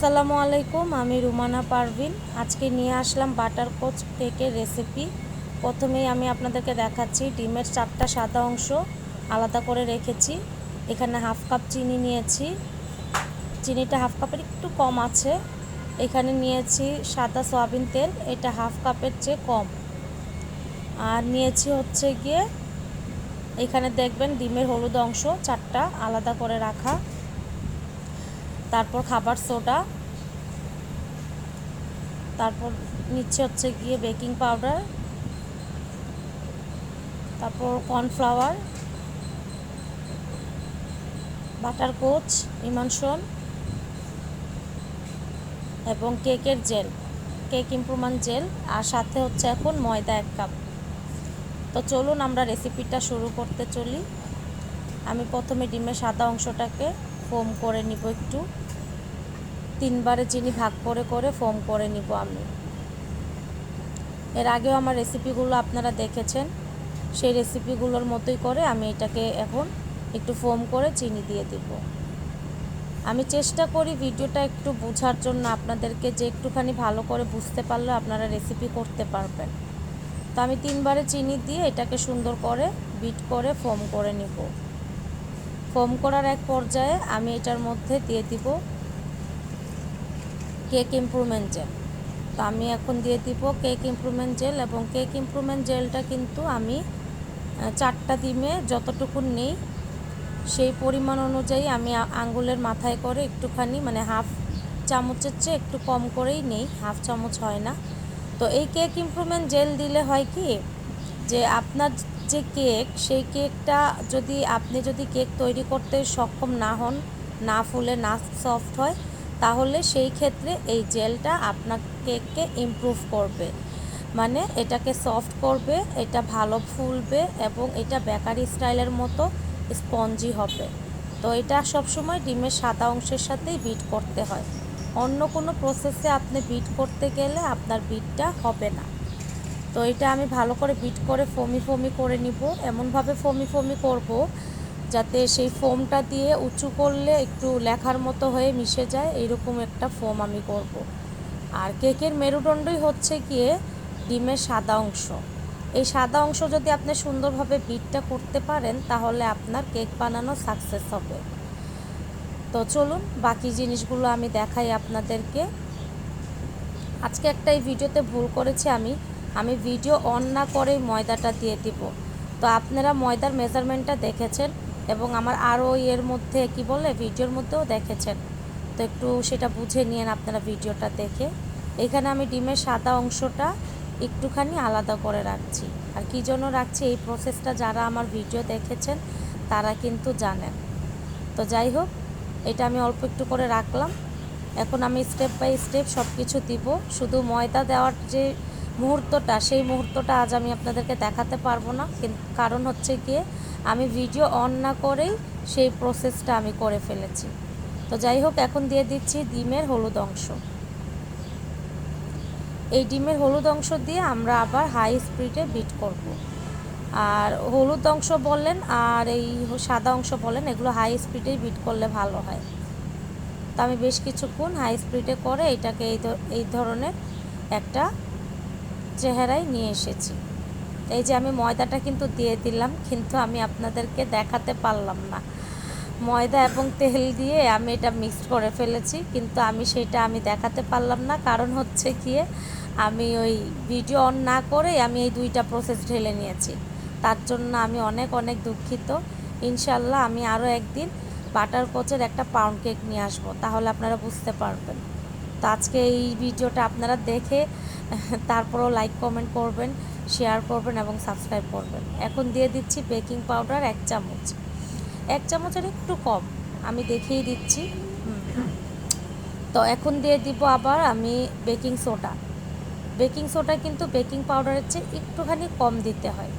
আসসালামু আলাইকুম, আমি রুমানা পারভিন। আজকে নিয়ে আসলাম বাটার কোচ কেকের রেসিপি প্রথমেই আমি আপনাদেরকে দেখাচ্ছি ডিমের চারটা সাদা অংশ আলাদা করে রেখেছি। এখানে হাফ কাপ চিনি নিয়েছি। চিনিটা হাফ কাপের একটু কম আছে। এখানে নিয়েছি সাদা সয়াবিন তেল, এটা হাফ কাপের চেয়ে কম। আর নিয়েছি হচ্ছে গিয়ে, এখানে দেখবেন ডিমের হলুদ অংশ চারটা আলাদা করে রাখা। তারপর খাবার সোডা, তারপর নিচ্ছে হচ্ছে গিয়ে বেকিং পাউডার, তারপর কর্নফ্লাওয়ার, বাটার কোচ ইমানশন এবং কেকের জেল, কেক ইম্প্রুভমেন্ট জেল আর সাথে হচ্ছে এখন ময়দা এক কাপ। তো চলুন আমরা রেসিপিটা শুরু করতে চলি। আমি প্রথমে ডিমের সাদা অংশটাকে ফোম করে নিব একটু। তিনবারে চিনি ভাগ করে করে ফোম করে নিব আমি। এর আগেও আমার রেসিপিগুলো আপনারা দেখেছেন। সেই রেসিপিগুলোর মতোই করে আমি এটাকে এখন একটু ফোম করে চিনি দিয়ে দিব। আমি চেষ্টা করি ভিডিওটা একটু বোঝার জন্য আপনাদেরকে যে একটুখানি ভালো করে বুঝতে পারলে আপনারা রেসিপি করতে পারবেন। তো আমি তিনবারে চিনি দিয়ে এটাকে সুন্দর করে বিট করে ফোম করে নিব। ফোম করার এক পর্যায়ে আমি এটার মধ্যে দিয়ে দিব কেক ইমপ্রুভমেন্ট জেল। তো আমি এখন দিয়ে দিব কেক ইমপ্রুভমেন্ট জেল এবং কেক ইমপ্রুভমেন্ট জেলটা কিন্তু আমি চারটা ডিমে যতটুকু নেই সেই পরিমাণ অনুযায়ী আমি আঙ্গুলের মাথায় করে একটুখানি মানে হাফ চামচের চেয়ে একটু কম করেই নেই, হাফ চামচ হয় না। তো এই কেক ইমপ্রুভমেন্ট জেল দিলে হয় কি, যে আপনার যে কেক, সেই কেকটা যদি আপনি যদি কেক তৈরি করতে সক্ষম না হন, না ফুলে, না সফট হয়, তাহলে সেই ক্ষেত্রে এই জেলটা আপনার কেককে ইমপ্রুভ করবে। মানে এটাকে সফট করবে, এটা ভালো ফুলবে এবং এটা বেকারি স্টাইলের মতো স্পঞ্জি হবে। তো এটা সবসময় ডিমের সাদা অংশের সাথেই বিট করতে হয়। অন্য কোনো প্রসেসে আপনি বিট করতে গেলে আপনার বিটটা হবে না। তো এটা আমি ভালো করে বিট করে ফমি ফমি করে নিব। এমনভাবে ফমি ফমি করব যাতে সেই ফোমটা দিয়ে উঁচু করলে একটু লেখার মতো হয়ে মিশে যায় এরকম একটা ফোম আমি করব। আর কেকের মেরুদণ্ডই হচ্ছে গিয়ে ডিমের সাদা অংশ। এই সাদা অংশ যদি আপনি সুন্দরভাবে বিটটা করতে পারেন, তাহলে আপনার কেক বানানো সাকসেস হবে। তো চলুন, বাকি জিনিসগুলো আমি দেখাই আপনাদেরকে। আজকে একটা এই ভিডিওতে ভুল করেছি আমি। আমি ভিডিও অন না করেই ময়দাটা দিয়ে দিব। তো আপনারা ময়দার মেজারমেন্টটা দেখেছেন এবং আমার আরও এর মধ্যে কি বলে, ভিডিওর মধ্যেও দেখেছেন। তো একটু সেটা বুঝে নিন আপনারা ভিডিওটা দেখে। এখানে আমি ডিমের সাদা অংশটা একটুখানি আলাদা করে রাখছি। আর কী জন্য রাখছি, এই প্রসেসটা যারা আমার ভিডিও দেখেছেন, তারা কিন্তু জানেন। তো যাই হোক, এটা আমি অল্প একটু করে রাখলাম। এখন আমি স্টেপ বাই স্টেপ সব কিছু দিব। শুধু ময়দা দেওয়ার যে মুহূর্তটা, সেই মুহূর্তটা আজ আমি আপনাদেরকে দেখাতে পারব না। কারণ হচ্ছে গিয়ে আমি ভিডিও অন না করেই সেই প্রসেসটা আমি করে ফেলেছি। তো যাই হোক, এখন দিয়ে দিচ্ছি ডিমের হলুদ অংশ। এই ডিমের হলুদ অংশ দিয়ে আমরা আবার হাই স্পিডে বিট করব। আর হলুদ অংশ বললেন আর এই সাদা অংশ বলেন, এগুলো হাই স্পিডেই বিট করলে ভালো হয়। তো আমি বেশ কিছুক্ষণ হাই স্পিডে করে এটাকে এই এই ধরনের একটা চেহারায় নিয়ে এসেছি। এই যে আমি ময়দাটা কিন্তু দিয়ে দিলাম, কিন্তু আমি আপনাদেরকে দেখাতে পারলাম না। ময়দা এবং তেল দিয়ে আমি এটা মিক্সড করে ফেলেছি, কিন্তু আমি সেটা আমি দেখাতে পারলাম না। কারণ হচ্ছে গিয়ে আমি ওই ভিডিও অন না করে আমি এই দুইটা প্রসেস ঢেলে নিয়েছি। তার জন্য আমি অনেক অনেক দুঃখিত। ইনশাল্লাহ আমি আরও একদিন বাটার কোচের একটা পাউন্ড কেক নিয়ে আসব, তাহলে আপনারা বুঝতে পারবেন। তো আজকে এই ভিডিওটা আপনারা দেখে তারপরও লাইক কমেন্ট করবেন শেয়ার করবেন এবং সাবস্ক্রাইব করবেন। এখন দিয়ে দিচ্ছি বেকিং পাউডার এক চামচ। এক চামচের একটু কম, আমি দেখিয়ে দিচ্ছি। তো এখন দিয়ে দিব আবার আমি বেকিং সোডা বেকিং সোডা কিন্তু বেকিং পাউডারের চেয়ে একটুখানি কম দিতে হয়।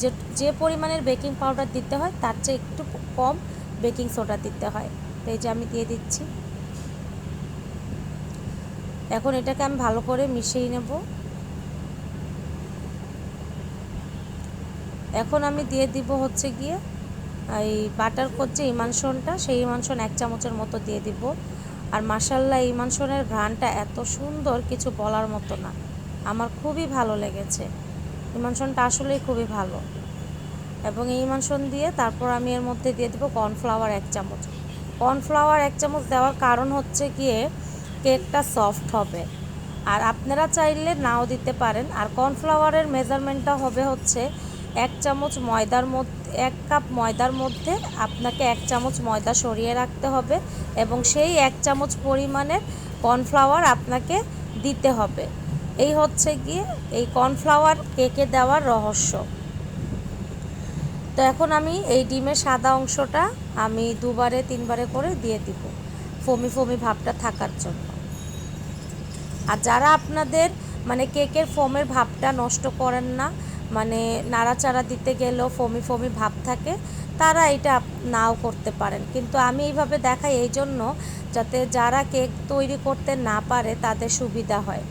যে যে পরিমাণের বেকিং পাউডার দিতে হয়, তার চেয়ে একটু কম বেকিং সোডা দিতে হয়। তো এই যে আমি দিয়ে দিচ্ছি। এখন এটাকে আমি ভালো করে মিশিয়ে নেব। এখন আমি দিয়ে দিব হচ্ছে গিয়ে এই বাটার করছে ইমানশনটা সেই ইমানসন এক চামচের মতো দিয়ে দিব। আর মাসাল্লাহ ইমানসনের ঘ্রাণটা এত সুন্দর, কিছু বলার মতো না। আমার খুবই ভালো লেগেছে। ইমানসনটা আসলেই খুবই ভালো। এবং এই ইমানসন দিয়ে তারপর আমি এর মধ্যে দিয়ে দেবো কর্নফ্লাওয়ার এক চামচ। কর্নফ্লাওয়ার এক চামচ দেওয়ার কারণ হচ্ছে গিয়ে কেকটা সফট হবে। আর আপনারা চাইলে নাও দিতে পারেন। আর কর্নফ্লাওয়ারের মেজারমেন্টটা হবে হচ্ছে এক চামচ ময়দার মধ্যে, এক কাপ ময়দার মধ্যে আপনাকে এক চামচ ময়দা সরিয়ে রাখতে হবে এবং সেই এক চামচ পরিমাণের কর্নফ্লাওয়ার আপনাকে দিতে হবে। এই হচ্ছে গিয়ে এই কর্নফ্লাওয়ার কেকে দেওয়ার রহস্য। তো এখন আমি এই ডিমের সাদা অংশটা আমি দুবারে, তিনবারে করে দিয়ে দিব। ফমি ফমি ভাবটা থাকার জন্য। আর যারা আপনাদের মানে কেকের ফোমের ভাবটা নষ্ট করেন না মানে নাড়াচাড়া দিতে গেলেও ফমি ফমি ভাব থাকে, তারা এটা নাও করতে পারেন। কিন্তু আমি এইভাবে দেখাই এই জন্য যাতে যারা কেক তৈরি করতে না পারে তাদের সুবিধা হয়।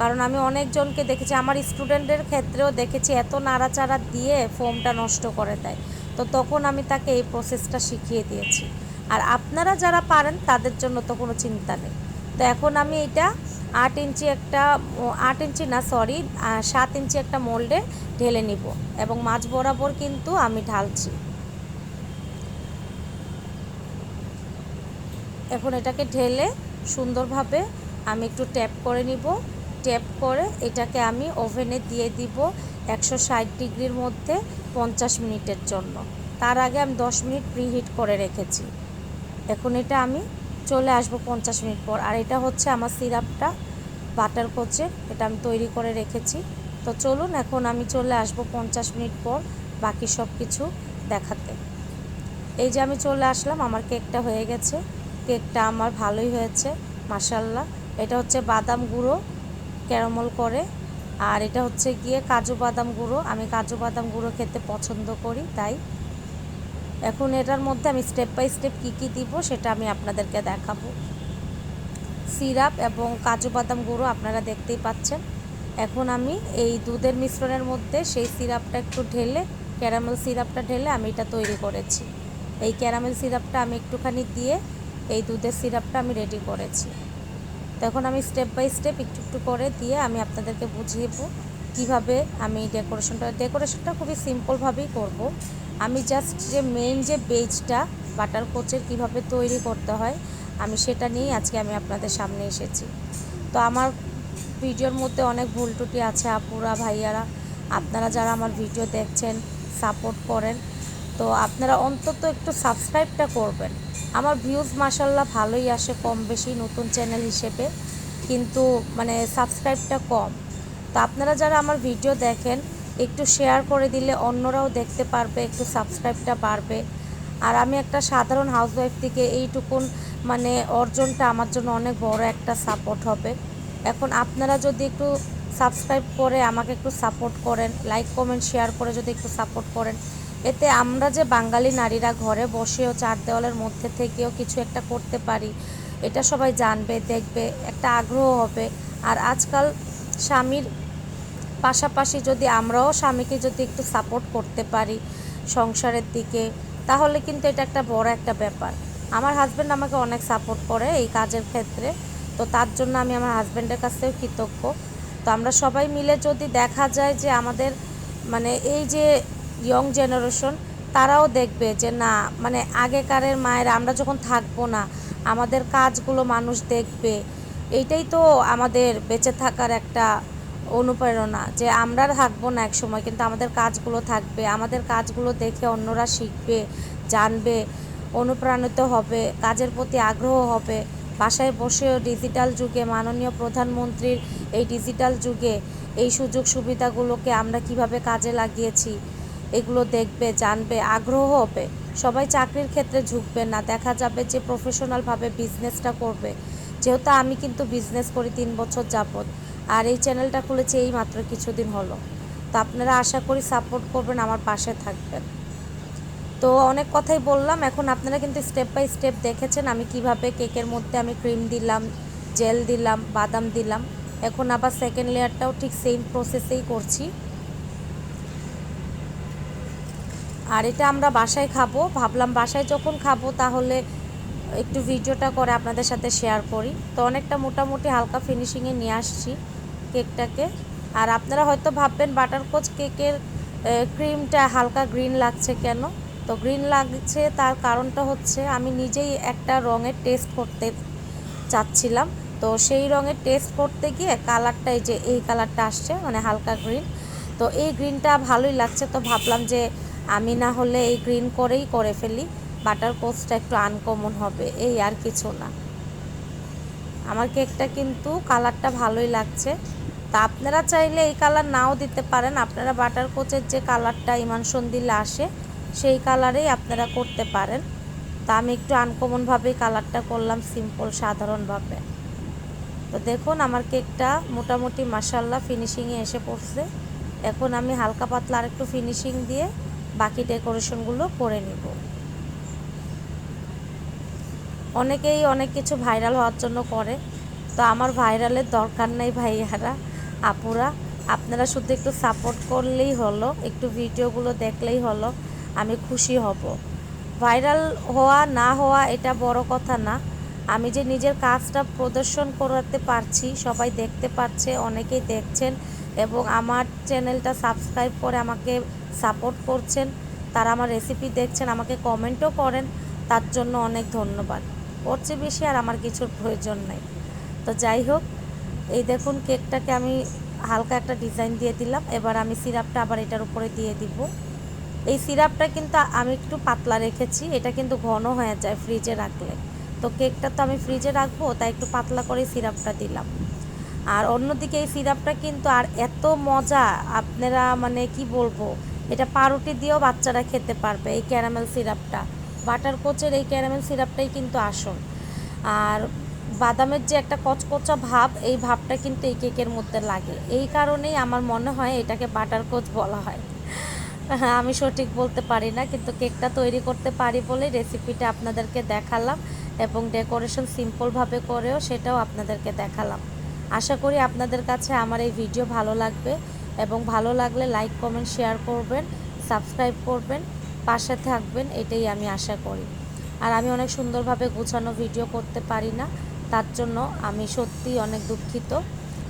কারণ আমি অনেকজনকে দেখেছি, আমার স্টুডেন্টের ক্ষেত্রেও দেখেছি, এত নাড়াচাড়া দিয়ে ফোমটা নষ্ট করে দেয়। তো তখন আমি তাকে এই প্রসেসটা শিখিয়ে দিয়েছি। আর আপনারা যারা পারেন, তাদের জন্য তো কোনো চিন্তা নেই। তো এখন আমি এটা আট ইঞ্চি একটা আট ইঞ্চি না সরি সাত ইঞ্চি একটা মোল্ডে ঢেলে নিব এবং মাছ বরাবর কিন্তু আমি ঢালছি। এখন এটাকে ঢেলে সুন্দরভাবে আমি একটু ট্যাপ করে নিব। ট্যাপ করে এটাকে আমি ওভেনে দিয়ে দিব একশো ষাট ডিগ্রির মধ্যে পঞ্চাশ মিনিটের জন্য। তার আগে আমি দশ মিনিট প্রিহিট করে রেখেছি। এখন এটা আমি চলে আসব পঞ্চাশ মিনিট পর। আর এটা হচ্ছে আমার সিরাপটা বাটার কোচে, এটা আমি তৈরি করে রেখেছি। তো চলুন, এখন আমি চলে আসব পঞ্চাশ মিনিট পর বাকি সব কিছু দেখাতে। এই যে আমি চলে আসলাম, আমার কেকটা হয়ে গেছে। কেকটা আমার ভালোই হয়েছে মাসাল্লাহ এটা হচ্ছে বাদাম গুঁড়ো, ক্যারামল করে। আর এটা হচ্ছে গিয়ে কাজু বাদাম গুঁড়ো। আমি কাজু বাদাম গুঁড়ো খেতে পছন্দ করি, তাই। এখন এটার মধ্যে আমি স্টেপ বাই স্টেপ কী কী দিব, সেটা আমি আপনাদেরকে দেখাবো। সিরাপ এবং কাজু বাদাম গুঁড়ো আপনারা দেখতেই পাচ্ছেন। এখন আমি এই দুধের মিশ্রণের মধ্যে সেই সিরাপটা একটু ঢেলে, ক্যারামেল সিরাপটা ঢেলে আমি এটা তৈরি করেছি। এই ক্যারামেল সিরাপটা আমি একটুখানি দিয়ে এই দুধের সিরাপটা আমি রেডি করেছি। তখন আমি স্টেপ বাই স্টেপ একটু একটু করে দিয়ে আমি আপনাদেরকে বুঝিয়ে দেবো কীভাবে আমি ডেকোরেশনটা ডেকোরেশনটা খুবই সিম্পলভাবেই করব। আমি জাস্ট যে মেইন যে বেজটা বাটার কোচের কীভাবে তৈরি করতে হয় আমি সেটা নিয়েই আজকে আমি আপনাদের সামনে এসেছি। তো আমার ভিডিওর মধ্যে অনেক ভুল ত্রুটি আছে, আপুরা, ভাইয়ারা, আপনারা যারা আমার ভিডিও দেখছেন, সাপোর্ট করেন, তো আপনারা অন্তত একটু সাবস্ক্রাইবটা করবেন। আমার ভিউজ মাসাল্লাহ ভালোই আসে কম বেশি নতুন চ্যানেল হিসেবে, কিন্তু মানে সাবস্ক্রাইবটা কম। তো আপনারা যারা আমার ভিডিও দেখেন, একটু শেয়ার করে দিলে অন্যরাও দেখতে পারবে, একটু সাবস্ক্রাইবটা বাড়বে। আর আমি একটা সাধারণ হাউসওয়াইফ থেকে এইটুকুন মানে অর্জনটা আমার জন্য অনেক বড় একটা সাপোর্ট হবে। এখন আপনারা যদি একটু সাবস্ক্রাইব করে আমাকে একটু সাপোর্ট করেন লাইক কমেন্ট শেয়ার করে যদি একটু সাপোর্ট করেন, এতে আমরা যে বাঙালি নারীরা ঘরে বসেও চার দেওয়ালের মধ্যে থেকেও কিছু একটা করতে পারি, এটা সবাই জানবে, দেখবে, একটা আগ্রহ হবে। আর আজকাল স্বামীর পাশাপাশি যদি আমরাও স্বামীকে যদি একটু সাপোর্ট করতে পারি সংসারের দিকে, তাহলে কিন্তু এটা একটা বড় একটা ব্যাপার। আমার হাজব্যান্ড আমাকে অনেক সাপোর্ট করে এই কাজের ক্ষেত্রে। তো তার জন্য আমি আমার হাজব্যান্ডের কাছ থেকেও কৃতজ্ঞ। তো আমরা সবাই মিলে যদি দেখা যায় যে আমাদের মানে এই যে ইয়ং জেনারেশন তারাও দেখবে যে না মানে আগেকারের মায়েরা, আমরা যখন থাকব না, আমাদের কাজগুলো মানুষ দেখবে। এইটাই তো আমাদের বেঁচে থাকার একটা অনুপ্রেরণা যে আমরা থাকব না এক সময় কিন্তু আমাদের কাজগুলো থাকবে। আমাদের কাজগুলো দেখে অন্যরা শিখবে, জানবে। অনুপ্রাণিত হবে, কাজের প্রতি আগ্রহ হবে। বাসায় বসেও ডিজিটাল যুগে মাননীয় প্রধানমন্ত্রীর এই ডিজিটাল যুগে এই সুযোগ সুবিধাগুলোকে আমরা কীভাবে কাজে লাগিয়েছি, এগুলো দেখবে, জানবে, আগ্রহ হবে। সবাই চাকরির ক্ষেত্রে ঝুঁকবে না, দেখা যাবে যে প্রফেশনালভাবে বিজনেসটা করবে। যেহেতু আমি কিন্তু বিজনেস করি তিন বছর যাবত আর এই চ্যানেলটা খুলেছি এই মাত্র কিছুদিন হলো। তো আপনারা আশা করি সাপোর্ট করবেন, আমার পাশে থাকবেন। তো অনেক কথাই বললাম। এখন আপনারা কিন্তু স্টেপ বাই স্টেপ দেখেছেন আমি কীভাবে কেকের মধ্যে আমি ক্রিম দিলাম জেল দিলাম, বাদাম দিলাম। এখন আবার সেকেন্ড লেয়ারটাও ঠিক সেম প্রসেসেই করছি। আর এটা আমরা বাসায় খাব। ভাবলাম বাসায় যখন খাব তাহলে একটু ভিডিওটা করে আপনাদের সাথে শেয়ার করি। তো অনেকটা মোটামুটি হালকা ফিনিশিংয়ে নিয়ে আসছি কেকটাকে। আর আপনারা হয়তো ভাববেন, বাটারকোচ কেকের ক্রিমটা হালকা গ্রিন লাগছে কেন? তো গ্রিন লাগছে, তার কারণটা হচ্ছে আমি নিজেই একটা রঙের টেস্ট করতে চাচ্ছিলাম। তো সেই রঙের টেস্ট করতে গিয়ে কালারটা এই যে, এই কালারটা আসছে মানে হালকা গ্রিন তো এই গ্রিনটা ভালোই লাগছে, তো ভাবলাম যে আমি না হলে এই গ্রিন করেই করে ফেলি। বাটার কোচটা একটু আনকমন হবে, এই আর কিছু না। আমার কেকটা কিন্তু কালারটা ভালোই লাগছে। তা আপনারা চাইলে এই কালার নাও দিতে পারেন। আপনারা বাটার কোচের যে কালারটা ইমানসন দিলে আসে সেই কালারেই আপনারা করতে পারেন। তা আমি একটু আনকমনভাবেই কালারটা করলাম সিম্পল সাধারণভাবে। তো দেখুন, আমার কেকটা মোটামুটি মাসাল্লাহ ফিনিশিংয়ে এসে পড়ছে। এখন আমি হালকা পাতলা আরেকটু ফিনিশিং দিয়ে বাকি ডেকোরেশনগুলো করে নিব। অনেকেই অনেক কিছু ভাইরাল হওয়ার জন্য করে। তো আমার ভাইরালের দরকার নেই ভাইয়ারা, আপুরা। আপনারা শুধু একটু সাপোর্ট করলেই হলো, একটু ভিডিওগুলো দেখলেই হলো। আমি খুশি হব। ভাইরাল হওয়া না হওয়া এটা বড় কথা না। আমি যে নিজের কাজটা প্রদর্শন করাতে পারছি, সবাই দেখতে পাচ্ছে, অনেকেই দেখছেন এবং আমার চ্যানেলটা সাবস্ক্রাইব করে আমাকে সাপোর্ট করছেন। তারা আমার রেসিপি দেখছেন, আমাকে কমেন্টও করেন। তার জন্য অনেক ধন্যবাদ। ওর চেয়ে বেশি আর আমার কিছুর প্রয়োজন নাই। তো যাই হোক, এই দেখুন কেকটাকে আমি হালকা একটা ডিজাইন দিয়ে দিলাম। এবার আমি সিরাপটা আবার এটার উপরে দিয়ে দিব। এই সিরাপটা কিন্তু আমি একটু পাতলা রেখেছি, এটা কিন্তু ঘন হয়ে যায় ফ্রিজে রাখলে। তো কেকটা তো আমি ফ্রিজে রাখব, তাই একটু পাতলা করে সিরাপটা দিলাম। আর অন্যদিকে এই সিরাপটা কিন্তু আর এত মজা, আপনারা মানে কি বলব, এটা পাউরুটি দিয়েও বাচ্চারা খেতে পারবে এই ক্যারামেল সিরাপটা বাটার কোচের এই ক্যারামেল সিরাপটাই কিন্তু আসল। আর বাদামের যে একটা কচকচা ভাব, এই ভাবটা কিন্তু এই কেকের মধ্যে লাগে। এই কারণেই আমার মনে হয় এটাকে বাটার কোচ বলা হয় হ্যাঁ। আমি সঠিক বলতে পারি না, কিন্তু কেকটা তৈরি করতে পারি বলে রেসিপিটা আপনাদেরকে দেখালাম এবং ডেকোরেশন সিম্পলভাবে করেও সেটাও আপনাদেরকে দেখালাম। আশা করি আপনাদের কাছে আমার এই ভিডিও ভালো লাগবে এবং ভালো লাগলে লাইক কমেন্ট শেয়ার করবেন সাবস্ক্রাইব করবেন, পাশে থাকবেন, এটাই আমি আশা করি। আর আমি অনেক সুন্দরভাবে গুছানো ভিডিও করতে পারি না, তার জন্য আমি সত্যিই অনেক দুঃখিত,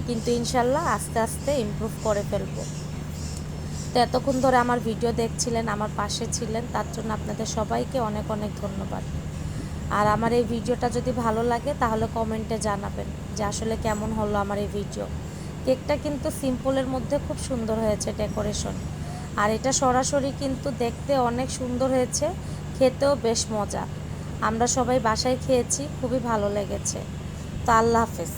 কিন্তু ইনশাল্লাহ আস্তে আস্তে ইমপ্রুভ করে ফেলব। তো এতক্ষণ ধরে আমার ভিডিও দেখছিলেন, আমার পাশে ছিলেন, তার জন্য আপনাদের সবাইকে অনেক অনেক ধন্যবাদ। আর আমার এই ভিডিওটা যদি ভালো লাগে, তাহলে কমেন্টে জানাবেন যে আসলে কেমন হলো আমার এই ভিডিও। কেকটা কিন্তু সিম্পলের মধ্যে খুব সুন্দর হয়েছে ডেকোরেশন। আর এটা সরাসরি কিন্তু দেখতে অনেক সুন্দর হয়েছে, খেতেও বেশ মজা। আমরা সবাই বাসায় খেয়েছি, খুবই ভালো লেগেছে। তো আল্লাহ হাফেজ।